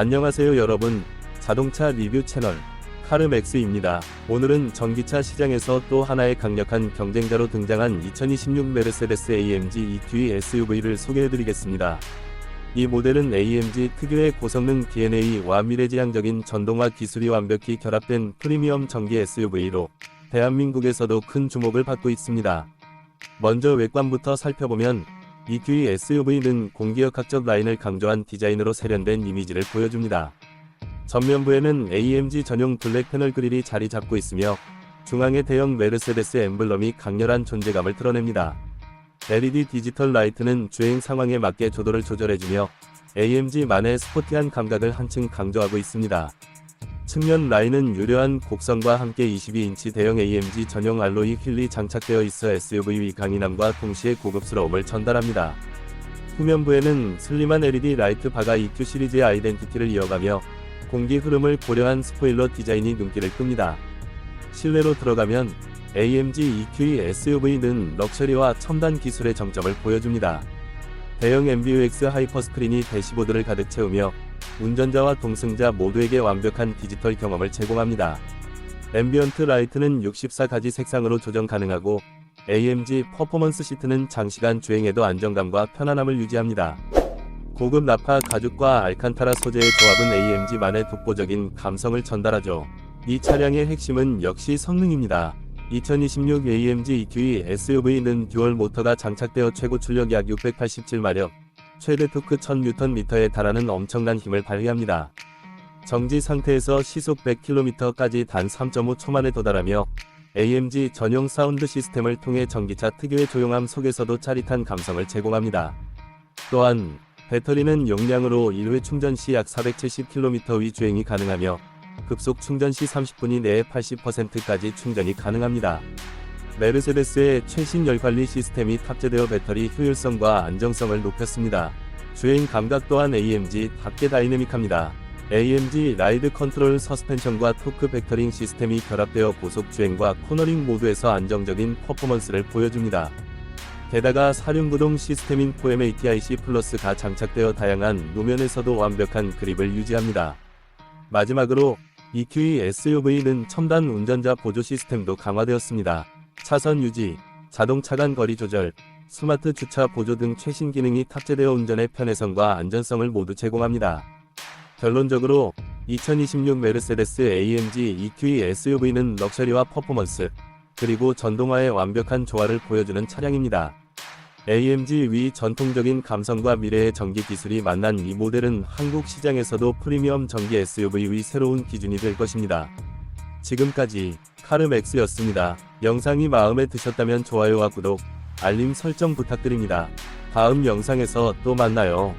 안녕하세요 여러분. 자동차 리뷰 채널 카르맥스입니다. 오늘은 전기차 시장에서 또 하나의 강력한 경쟁자로 등장한 2026 메르세데스 AMG EQ SUV를 소개해드리겠습니다. 이 모델은 AMG 특유의 고성능 DNA와 미래지향적인 전동화 기술이 완벽히 결합된 프리미엄 전기 SUV로 대한민국에서도 큰 주목을 받고 있습니다. 먼저 외관부터 살펴보면 EQ SUV는 공기역학적 라인을 강조한 디자인으로 세련된 이미지를 보여줍니다. 전면부에는 AMG 전용 블랙 패널 그릴이 자리 잡고 있으며 중앙의 대형 메르세데스 엠블럼이 강렬한 존재감을 드러냅니다. LED 디지털 라이트는 주행 상황에 맞게 조도를 조절해주며 AMG만의 스포티한 감각을 한층 강조하고 있습니다. 측면 라인은 유려한 곡선과 함께 22인치 대형 AMG 전용 알로이 휠이 장착되어 있어 SUV 강인함과 동시에 고급스러움을 전달합니다. 후면부에는 슬림한 LED 라이트 바가 EQ 시리즈의 아이덴티티를 이어가며 공기 흐름을 고려한 스포일러 디자인이 눈길을 끕니다. 실내로 들어가면 AMG EQ SUV는 럭셔리와 첨단 기술의 정점을 보여줍니다. 대형 MBUX 하이퍼스크린이 대시보드를 가득 채우며 운전자와 동승자 모두에게 완벽한 디지털 경험을 제공합니다. 앰비언트 라이트는 64가지 색상으로 조정 가능하고 AMG 퍼포먼스 시트는 장시간 주행에도 안정감과 편안함을 유지합니다. 고급 나파 가죽과 알칸타라 소재의 조합은 AMG만의 독보적인 감성을 전달하죠. 이 차량의 핵심은 역시 성능입니다. 2026 AMG EQ SUV는 듀얼 모터가 장착되어 최고 출력 약 687마력, 최대 토크 1000Nm에 달하는 엄청난 힘을 발휘합니다. 정지 상태에서 시속 100km까지 단 3.5초 만에 도달하며 AMG 전용 사운드 시스템을 통해 전기차 특유의 조용함 속에서도 짜릿한 감성을 제공합니다. 또한 배터리는 용량으로 1회 충전 시 약 470km 위 주행이 가능하며 급속 충전 시 30분 이내에 80%까지 충전이 가능합니다. 메르세데스의 최신 열관리 시스템이 탑재되어 배터리 효율성과 안정성을 높였습니다. 주행 감각 또한 AMG답게 다이내믹합니다. AMG 라이드 컨트롤 서스펜션과 토크 벡터링 시스템이 결합되어 고속 주행과 코너링 모드에서 안정적인 퍼포먼스를 보여줍니다. 게다가 사륜구동 시스템인 포엠ATIC 플러스가 장착되어 다양한 노면에서도 완벽한 그립을 유지합니다. 마지막으로 EQE SUV는 첨단 운전자 보조 시스템도 강화되었습니다. 차선 유지, 자동 차간 거리 조절, 스마트 주차 보조 등 최신 기능이 탑재되어 운전의 편의성과 안전성을 모두 제공합니다. 결론적으로 2026 메르세데스 AMG EQE SUV는 럭셔리와 퍼포먼스, 그리고 전동화의 완벽한 조화를 보여주는 차량입니다. AMG 위 전통적인 감성과 미래의 전기 기술이 만난 이 모델은 한국 시장에서도 프리미엄 전기 SUV의 새로운 기준이 될 것입니다. 지금까지 카르맥스였습니다. 영상이 마음에 드셨다면 좋아요와 구독, 알림 설정 부탁드립니다. 다음 영상에서 또 만나요.